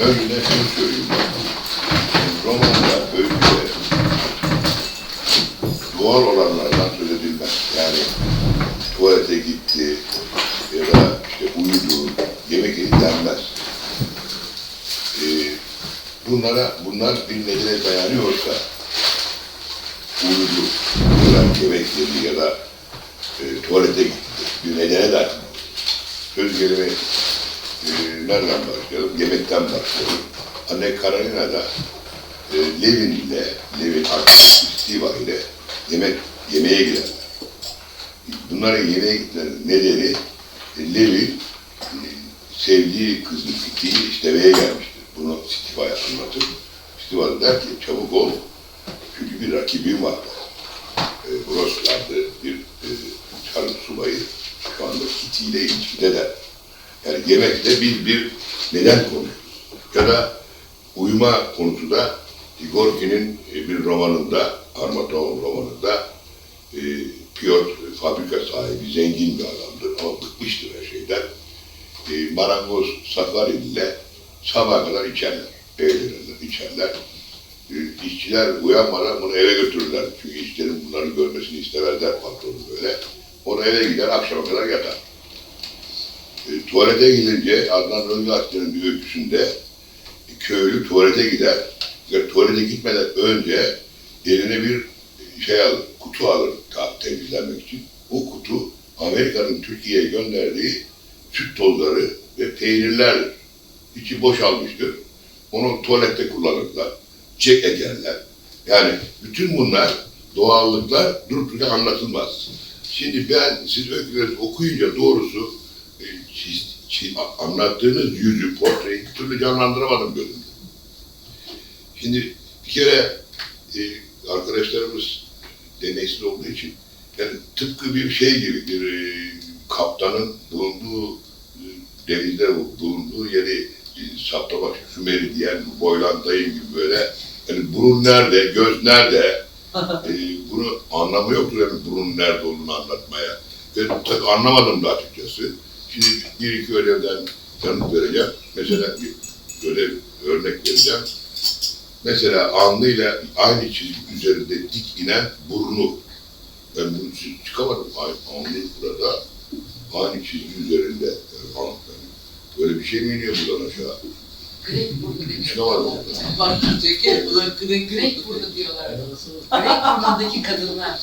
şunu söyleyeyim. Romanda öyküde doğal olanlardan söz edilmez. Yani tuvalete gitti ya da işte uyudu, yemek yedi denmez. Ee, bunlara, bunlar bir nedene dayanıyorsa uyudu, ya da yemek yedi ya da e, tuvalete gitti bir nedene dayanıyor. Söz gelimi e, nereden başlayalım? Yemekten başlayalım. Anne Karanina da e, Levin ile, Levin arkadaşı Stiva ile yemek yemeğe giderler. Bunların yemeğe gitmelerinin nedeni e, Levin e, sevdiği kızın Fiti'yi istemeye gelmiştir. Bunu Stiva'ya anlatır. Stiva da der ki çabuk ol. Çünkü bir rakibim var. E, Broslar'dı bir e, Çarlık subayı şu anda Fiti ile ilişkide der. Yani yemekte bir bir neden konuşuyoruz. Ya da uyuma konusu da Gorki'nin e, bir romanında, Armaton romanında e, Piotr fabrika sahibi, zengin bir adamdır ama bıkmıştır her şeyden. E, marangoz Safarin ile sabaha kadar içerler, eğlenirler, içerler. E, işçiler uyanmadan bunu eve götürürler. Çünkü işçilerin bunları görmesini istemezler patronu böyle. Onu eve gider, akşama kadar yatar. E, tuvalete gidince Adnan Rıngakçı'nın bir öyküsünde e, köylü tuvalete gider ve tuvalete gitmeden önce eline bir şey alır, kutu alır temizlenmek için. O kutu Amerika'nın Türkiye'ye gönderdiği süt tozları ve peynirlerdir. İçi boşalmıştır. Onu tuvalette kullanırlar. Çek ekerler. Yani bütün bunlar doğallıklar durup anlatılmaz. Şimdi ben siz öykülerinizi okuyunca doğrusu siz, siz anlattığınız yüzü, portreyi bir türlü canlandıramadım gözümde. Şimdi bir kere e, arkadaşlarımız deneysel olduğu için yani tıpkı bir şey gibi bir e, kaptanın bulunduğu e, denizde bulunduğu yeri e, saptamak, Sümeri diyen boylantayı gibi böyle yani burun nerede, göz nerede e, bunu anlamı yoktur yani burun nerede olduğunu anlatmaya. Ve tabii anlamadım da açıkçası. Şimdi bir iki ödevden yanıt vereceğim. Mesela bir ödev örnek vereceğim. Mesela alnıyla aynı çizgi üzerinde dik inen burnu. Ben bunu çıkamadım. Alnı burada aynı çizgi üzerinde. Yani böyle bir şey mi iniyor buradan aşağı? Grek burnu deniyor. Çıkamadım oradan. Bak ceket, bu da grek Grek burnu diyorlar. Grek burnundaki kadınlar.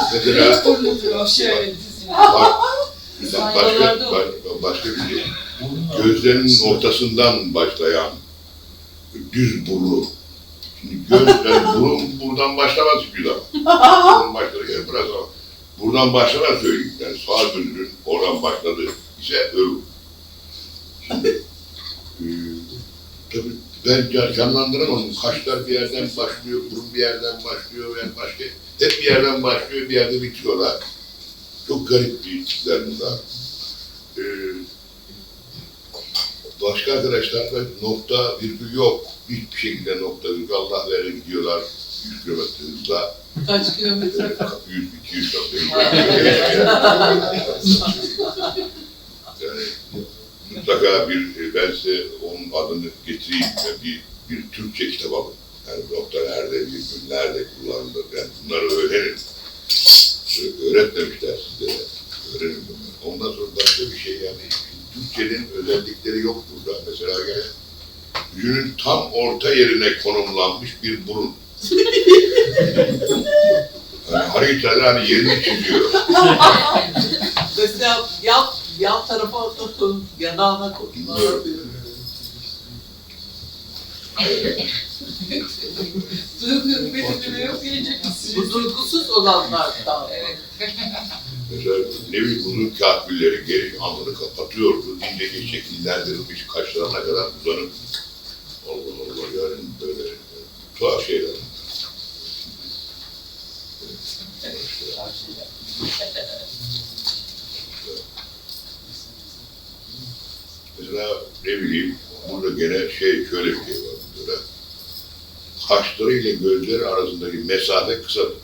Mesela burnudur o şöyle başka, başka bir şey. Gözlerinin ortasından başlayan düz burnu. Şimdi göz, yani burun buradan başlamaz hiçbir zaman. Burun başladığı yer biraz ama buradan başlamaz söyleyeyim. Yani sağ gözünün oradan başladı ise ölür. Şimdi e, tabii ben can- canlandıramadım. Kaşlar bir yerden başlıyor, burun bir yerden başlıyor, yani başka hep bir yerden başlıyor, bir yerde bitiyorlar. Çok garip bir tipler bunlar. Ee, başka arkadaşlar da nokta virgül yok. Hiçbir şekilde nokta virgül Allah verir gidiyorlar 100 kilometre hızla. Kaç kilometre? 100 200 kilometre Yani mutlaka bir ben size onun adını getireyim. Yani bir, bir Türkçe kitap alın. Yani nokta nerede, virgül nerede kullanılır. Yani bunları öğrenin. Öğretmemişler size. Öğrenin bunları. Ondan sonra başka bir şey yani Türkçenin özellikleri yok burada. Mesela gene yüzünün tam orta yerine konumlanmış bir burun. Yani haritada hani yerini çiziyor. Mesela yan, yan tarafa tutun, yanağına tutun. Duygu betimleme yok gelecek. Bu duygusuz olanlardan. Evet. Mesela ne bileyim uzun kağıtgülleri geri alnını kapatıyordu. İnce şekillendirilmiş kaşlarına kadar uzanıp Allah Allah yani böyle tuhaf şeyler. Mesela ne bileyim burada gene şey şöyle bir şey var burada. Kaşları ile gözleri arasındaki mesafe kısadır.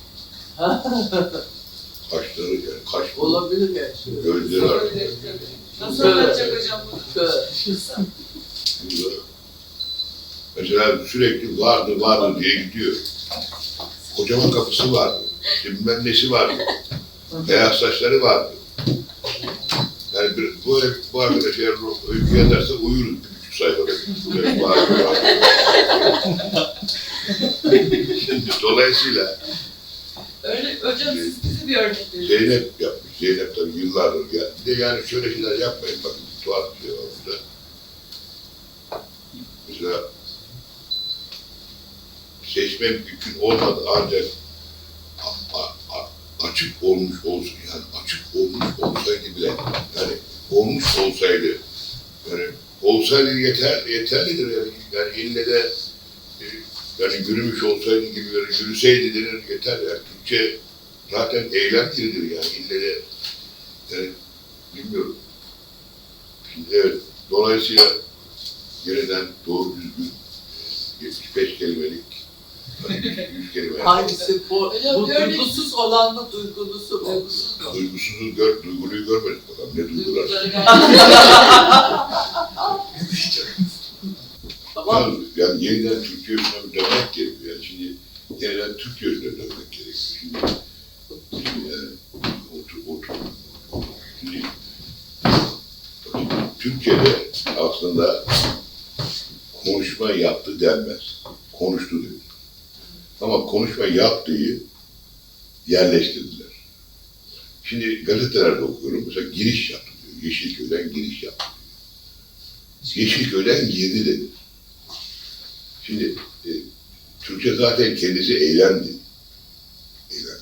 Kaşları yani kaş Olabilir gerçi. gözleri arasında. Olabilir, Nasıl anlatacak hocam bunu? Burada. Mesela sürekli vardı vardı diye gidiyor. Kocaman kapısı vardı. İşte bilmem nesi vardı. Beyaz saçları vardı. Bu, bu arkadaş eğer öykü yazarsa uyuruz bir buçuk sayfada. Böyle vardı. Şimdi dolayısıyla Öyle hocam siz bize bir örnek verin. Zeynep yapmış. Zeynep tabii yıllardır ya. Bir de yani şöyle şeyler yapmayın bakın tuhaf bir şey var burada. Mesela seçme mümkün olmadı ancak a- a- a- açık olmuş olsun yani açık olmuş olsaydı bile yani olmuş olsaydı yani olsaydı yeter yeterlidir yani, yani ille de e, yani yürümüş olsaydı gibi böyle yürüseydi denir yeter yani Türkçe zaten eylem yani. İlle de yani bilmiyorum. Şimdi evet dolayısıyla yeniden doğru düzgün e, 75 kelimelik 100 kelime Hangisi bu? Bu duygusuz olan mı duygulusu mu? Duygusuz mu? Duygusuzu gör, duyguluyu görmedik bakalım ne duygular. Tamam. Yani, yani yeniden Türkçe yüzüne dönmek gerekiyor. Yani şimdi yeniden Türkçe yüzüne dönmek gerekiyor. Şimdi, şimdi yani otur, otur. Şimdi, Türkçe'de aslında konuşma yaptı denmez. Konuştu denir. Ama konuşma yaptığı yerleştirdiler. Şimdi gazetelerde okuyorum. Mesela giriş yaptı diyor. Yeşilköy'den giriş yaptı. Yeşilköy'den girdi dedi. Şimdi e, Türkçe zaten kendisi eylemdi. Eylem.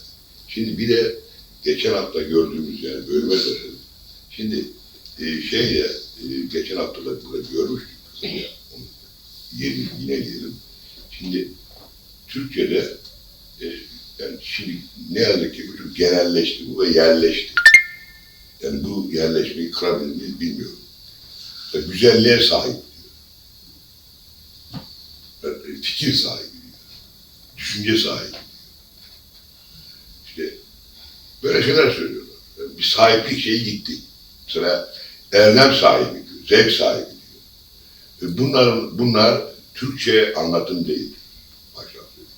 Şimdi bir de geçen hafta gördüğümüz yani bölüme taşıdık. Şimdi e, şey ya, e, geçen hafta da burada görmüştük. Yeni, yine diyelim. Şimdi Türkçe'de e, yani şimdi ne yazık ki bütün genelleşti bu ve yerleşti. Yani bu yerleşmeyi kırabilir miyiz bilmiyorum. Ve güzelliğe sahip diyor. Ve Fikir sahibi diyor. Düşünce sahibi diyor. İşte böyle şeyler söylüyorlar. Yani bir sahiplik şeyi gitti. Mesela erdem sahibi diyor, zevk sahibi diyor. Ve bunların, bunlar Türkçe anlatım değil. Baştan söyleyeyim.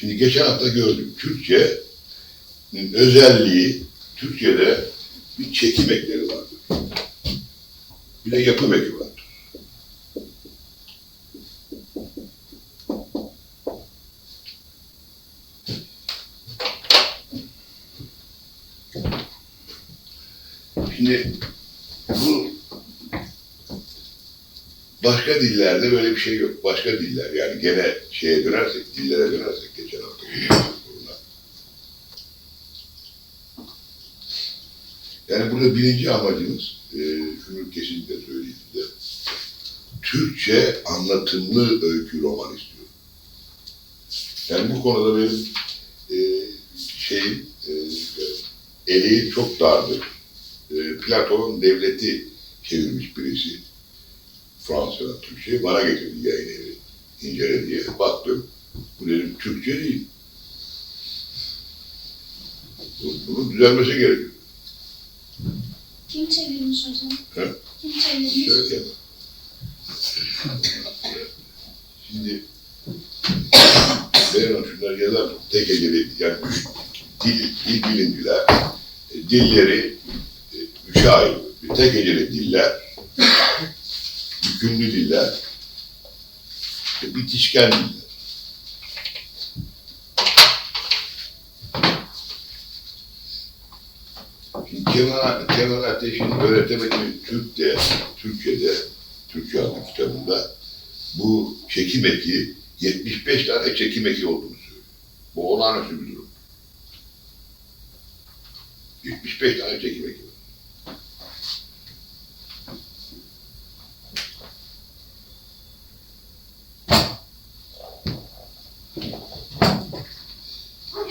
Şimdi geçen hafta gördüm. Türkçe'nin özelliği Türkçe'de bir çekim ekleri vardır. Bir de yapım eki vardır. Şimdi bu başka dillerde böyle bir şey yok. Başka diller yani gene şeye dönersek, dillere dönersek geçen hafta soruna. Yani burada birinci amacımız, e, şunu kesinlikle söyleyeyim size. Türkçe anlatımlı öykü roman istiyorum. Yani bu konuda benim e, şeyim, e, eli çok dardır. E, Platon'un devleti çevirmiş birisi. Fransa'da Türkçe bana getirdi yayın evi. İncele diye baktım. Bu dedim Türkçe değil. Bu- Bunun düzelmesi gerekiyor. Kim çevirmiş hocam? He? Kim çevirmiş? Söyleyemem. Şimdi benim şunları yazar tek heceli yani üç dil, dil bilimciler e, dilleri e, üçe ayırıyor. Bir tek heceli diller, yükümlü diller, ve bitişken diller. Kemal, Kemal Ateş'in öğretemediği Türk'te, Türkçe'de, Türkçe adlı kitabında bu çekim eki 75 tane çekim eki olduğunu söylüyor. Bu olağanüstü bir durum. 75 tane çekim eki var.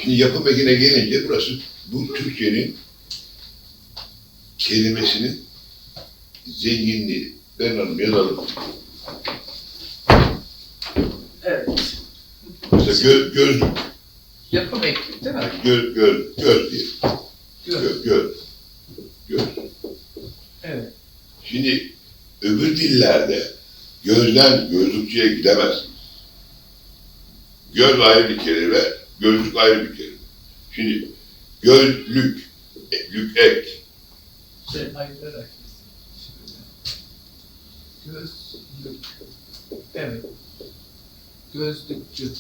Şimdi yapım ekine gelince burası bu Türkçenin kelimesinin zenginliği. Ben hanım yazalım. Evet. Mesela göz, gözlük, Yapım ekli değil mi? göz, göz, göz diye. Gör. Göz, göz, göz. Şimdi öbür dillerde gözden gözlükçüye gidemezsiniz. Göz ayrı bir kelime, gözlük ayrı bir kelime. Şimdi gözlük, e, lük ek, Şey ayırarak. Gözlük. Evet. Gözlükçü.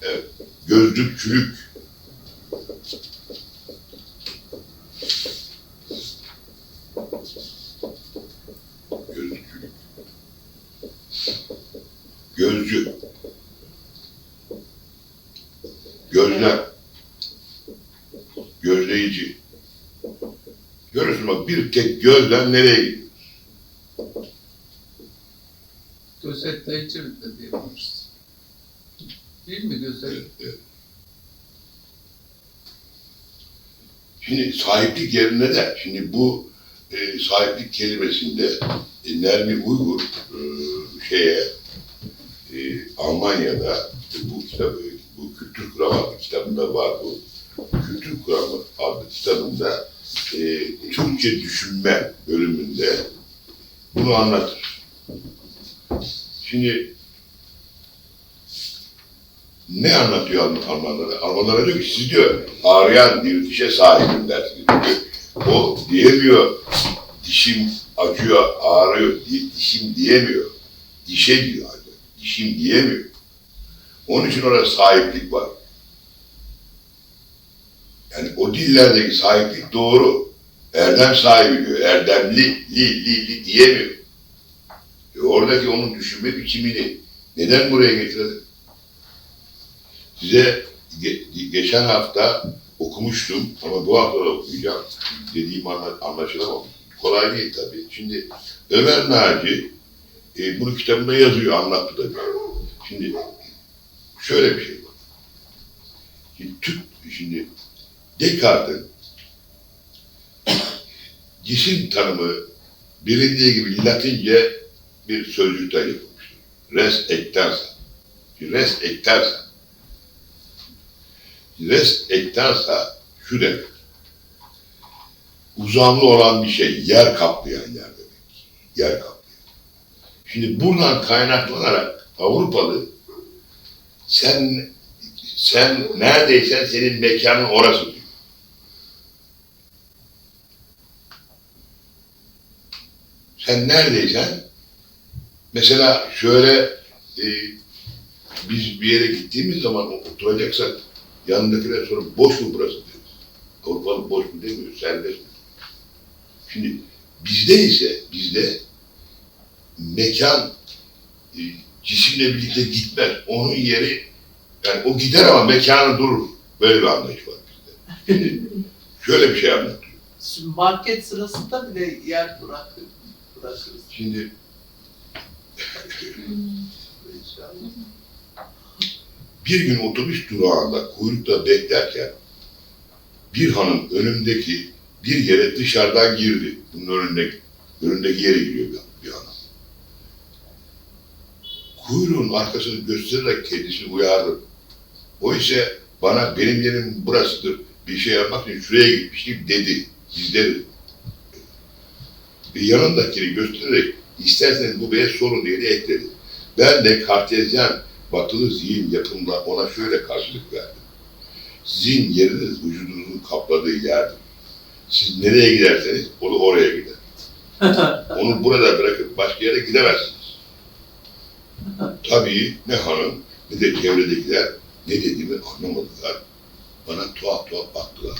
gözlükçülük. Gözlükçülük. Tek gözlem nereye gidiyor? Gözetleyici de diyebiliriz. Değil mi gözet? Evet, evet. Şimdi sahiplik yerine de, şimdi bu e, sahiplik kelimesinde e, Nermi Uygur e, şeye e, Almanya'da e, bu kitabı, bu Kültür Kuramı adlı kitabında var bu. Kültür Kuramı adlı kitabında e, Türkçe düşünme bölümünde bunu anlatır. Şimdi ne anlatıyor Alman- Almanlara? Almanlara diyor ki siz diyor ağrıyan bir dişe sahibim dersiniz. O diyemiyor dişim acıyor, ağrıyor, di- dişim diyemiyor. Dişe diyor. Dişim diyemiyor. Onun için orada sahiplik var. Yani o dillerdeki sahiplik doğru. Erdem sahibi diyor. Erdemli, li, li, li diyemiyor. E oradaki onun düşünme biçimini neden buraya getirelim? Size ge- geçen hafta okumuştum ama bu hafta da okuyacağım. Dediğim anla- anlaşılamam. Kolay değil tabii. Şimdi Ömer Naci e, bunu kitabında yazıyor, anlattı da. Şimdi şöyle bir şey var. Şimdi, Türk, şimdi Descartes'in cisim tanımı bilindiği gibi Latince bir sözcükten yapılmıştır. Res ektensa. Res ektensa. Res ektensa şu demek. Uzamlı olan bir şey, yer kaplayan yer demek. Yer kaplayan. Şimdi buradan kaynaklanarak Avrupalı sen sen neredeysen senin mekanın orası diyor. Sen neredeysen mesela şöyle e, biz bir yere gittiğimiz zaman oturacaksak yanındakiler sonra boş mu burası deriz. Avrupalı boş mu demiyor, serbest mi? Şimdi bizde ise bizde mekan e, cisimle birlikte gitmez. Onun yeri yani o gider ama mekanı durur. Böyle bir anlayış var bizde. Şöyle bir şey anlatıyor. Şimdi market sırasında bile yer bırakır, Şimdi bir gün otobüs durağında kuyrukta beklerken bir hanım önümdeki bir yere dışarıdan girdi. Bunun önündeki, önündeki yere giriyor bir, bir hanım. Kuyruğun arkasını göstererek kendisini uyardı. O ise bana benim yerim burasıdır. Bir şey yapmak için şuraya gitmiştim dedi. Gizledi. Ve yanındakini göstererek isterseniz bu beye sorun diye de ekledi. Ben de kartezyen batılı zihin yapımla ona şöyle karşılık verdim. Sizin yeriniz vücudunuzun kapladığı yerdir. Siz nereye giderseniz o da oraya gider. Onu burada bırakıp başka yere gidemezsiniz. Tabii ne hanım ne de çevredekiler ne dediğimi anlamadılar. Bana tuhaf tuhaf baktılar.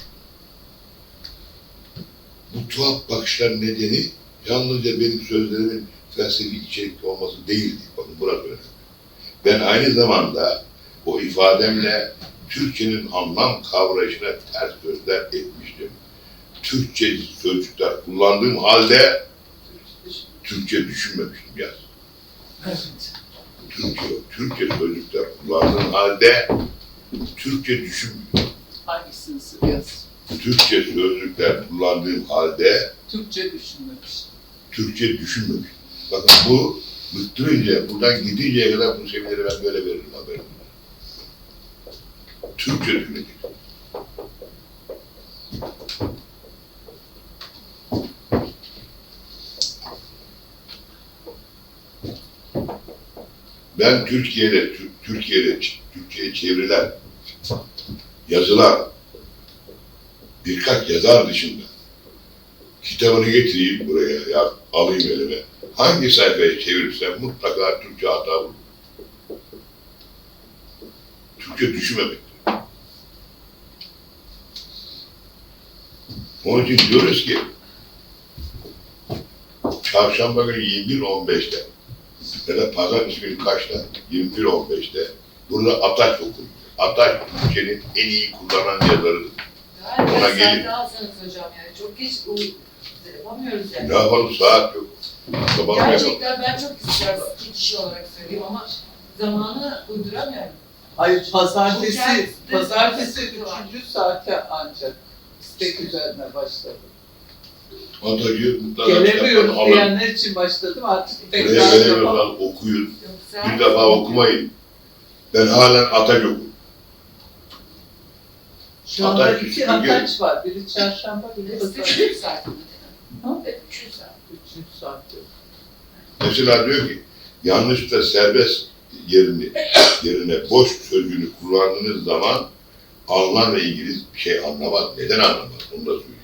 Bu tuhaf bakışlar nedeni yalnızca benim sözlerimin felsefi içerikli olması değildi. Bakın burası önemli. Ben aynı zamanda o ifademle Türkçenin anlam kavrayışına ters sözler etmiştim. Türkçe sözcükler kullandığım halde Türkçe düşünmemiştim yaz. Evet. Türkçe, Türkçe sözcükler kullandığım halde Türkçe düşünmüyorum. Hangisini sürüyorsun? Türkçe sözcükler kullandığım halde Türkçe düşünmemiş. Türkçe düşünmüş. Bakın bu bıktırınca, buradan gidinceye kadar bu semineri ben böyle veririm haberim. Türkçe düşünecek. Ben Türkiye'de, Türkiye'de, Türkiye'ye çevrilen yazılar birkaç yazar dışında kitabını getireyim buraya ya alayım elime. Hangi sayfaya çevirirsem mutlaka Türkçe hata bulur. Türkçe düşünmemek. Onun için diyoruz ki Çarşamba günü 21.15'te ya da pazartesi günü kaçta? 21.15'te burada Ataş okuyun. Ataş Türkçenin en iyi kullanan yazarıdır. Ona gelin. hocam yani. Çok geç yapamıyoruz yani. Ne yapalım saat yok. Sabah. Gerçekten ben çok istiyorum bir kişi olarak söyleyeyim ama zamanı uyduramıyorum. Hayır pazartesi, Bu pazartesi üçüncü saate ancak istek üzerine başladım. Ataş'ı mutlaka Gelemiyoruz alın. diyenler için başladım artık Buraya tekrar yapamam. gelemiyorsan okuyun. Yoksa Bir defa okumayın. Ben halen Ataş okuyorum. Şu anda Ataç iki çünkü- ataç var. Biri çarşamba, biri Hepsi. 3 saat mi? Ha? Hep 3 saat. Üçüncü saatte. Mesela diyor ki yanlışla serbest yerini yerine boş sözcüğünü kullandığınız zaman Alman ve İngiliz bir şey anlamaz. Neden anlamaz? Onu da söyleyeyim.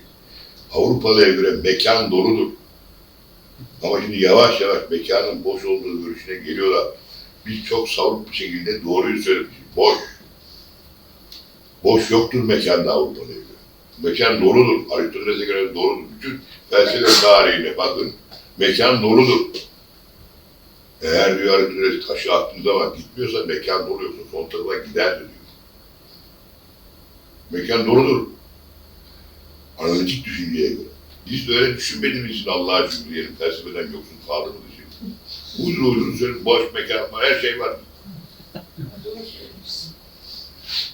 Avrupalıya göre mekan doludur. Ama şimdi yavaş yavaş mekanın boş olduğu görüşüne geliyorlar. Biz çok savruk bir şekilde doğruyu söylemişiz. Boş. Boş yoktur mekanda Avrupa'da. Mekan doludur. Aristoteles'e göre doludur. Bütün felsefe tarihine bakın. Mekan doludur. Eğer diyor Aristoteles taşı attığın zaman gitmiyorsa mekan doluyorsa son tarafa gider diyor. Mekan doludur. Analitik düşünceye göre. Biz de öyle düşünmediğimiz için Allah'a şükür diyelim felsefeden yoksun kaldığımız için. Uzun uzun söyleyip boş mekan var, her şey var.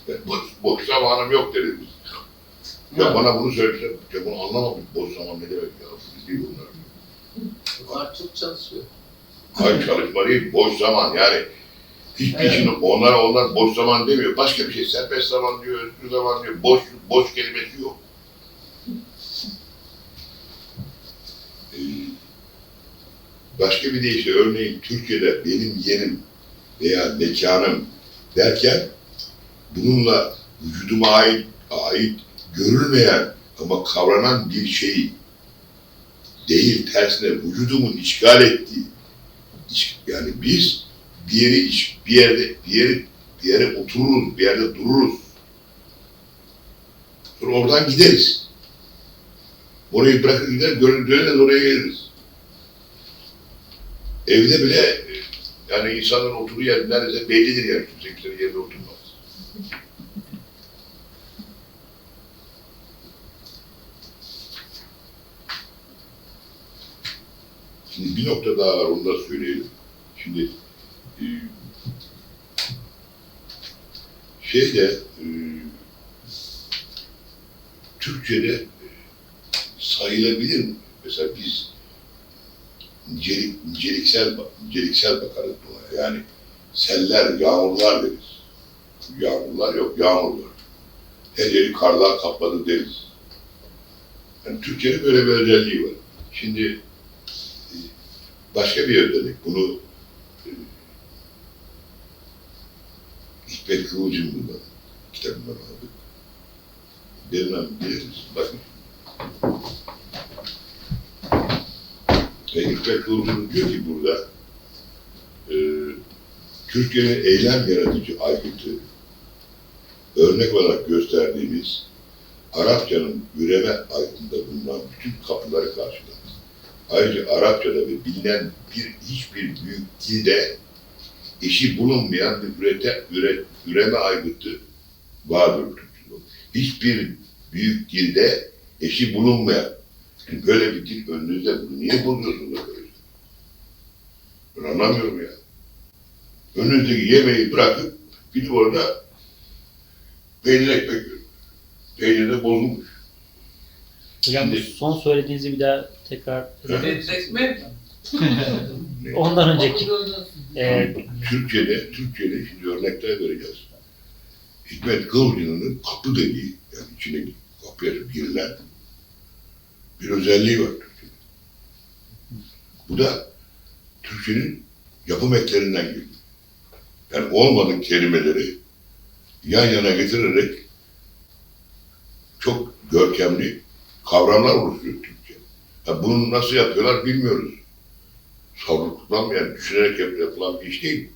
Ben boş, boş zamanım yok dedim biz. Ya bana bunu söylese, ya bunu anlamadım. Boş zaman ne demek ya? Biz değil bunlar. Bunlar çok çalışıyor. Hayır çalışma değil, boş zaman yani. Hiçbir Evet. işin onlar onlar boş zaman demiyor. Başka bir şey serbest zaman diyor, özgür zaman diyor. Boş boş kelimesi yok. Ee, başka bir deyişle örneğin Türkiye'de benim yerim veya mekanım derken bununla vücuduma ait, ait görülmeyen ama kavranan bir şeyi değil tersine vücudumun işgal ettiği yani biz bir yere bir yerde bir yere bir yere otururuz, bir yerde dururuz. Sonra oradan gideriz. Orayı bırakır gider, dön- döneriz oraya geliriz. Evde bile yani insanın oturduğu yer neredeyse bellidir yani. Kimse kimsenin yerine oturmaz. Şimdi bir nokta daha var, onu da söyleyelim. Şimdi e, şeyde e, Türkçe'de e, sayılabilir? Mesela biz nicelik, niceliksel, niceliksel bakarız buna. Yani seller, yağmurlar deriz. Yağmurlar yok, yağmur var. Her yeri karlar kapladı deriz. Yani Türkçenin böyle bir özelliği var. Şimdi başka bir özellik. Bunu e, İkbal Kıvılcım burada kitabından aldık. Derinden biliriz. Bakın. Ve İkbal Kıvılcım diyor ki burada e, Türkiye'nin eylem yaratıcı aygıtı örnek olarak gösterdiğimiz Arapçanın üreme aygıtında bulunan bütün kapıları karşılar. Ayrıca Arapçada ve bilinen bir hiçbir büyük dilde eşi bulunmayan bir ürete, üre, üreme aygıtı vardır. Hiçbir büyük dilde eşi bulunmayan Şimdi böyle bir dil önünüzde bunu niye bozuyorsunuz arkadaşlar? Ben anlamıyorum ya. Önünüzdeki yemeği bırakıp gidip orada peynir ekmek yiyor. Peynir de bozulmuş. Hocam bu Şimdi- son söylediğinizi bir daha tekrar. Ekmek ondan önceki Okuduğunuz e, Türkçe'de, Türkçe'de şimdi örnekler vereceğiz. Hikmet Kıvırcı'nın kapı dediği, yani içine kapıya girilen bir özelliği var Türkçe'de. Bu da Türkçenin yapım eklerinden geliyor. Yani olmadık kelimeleri yan yana getirerek çok görkemli kavramlar oluşturuyor Türkçe. Ya bunu nasıl yapıyorlar bilmiyoruz. Savruklanmayan, düşünerek yap- yapılan bir iş değil.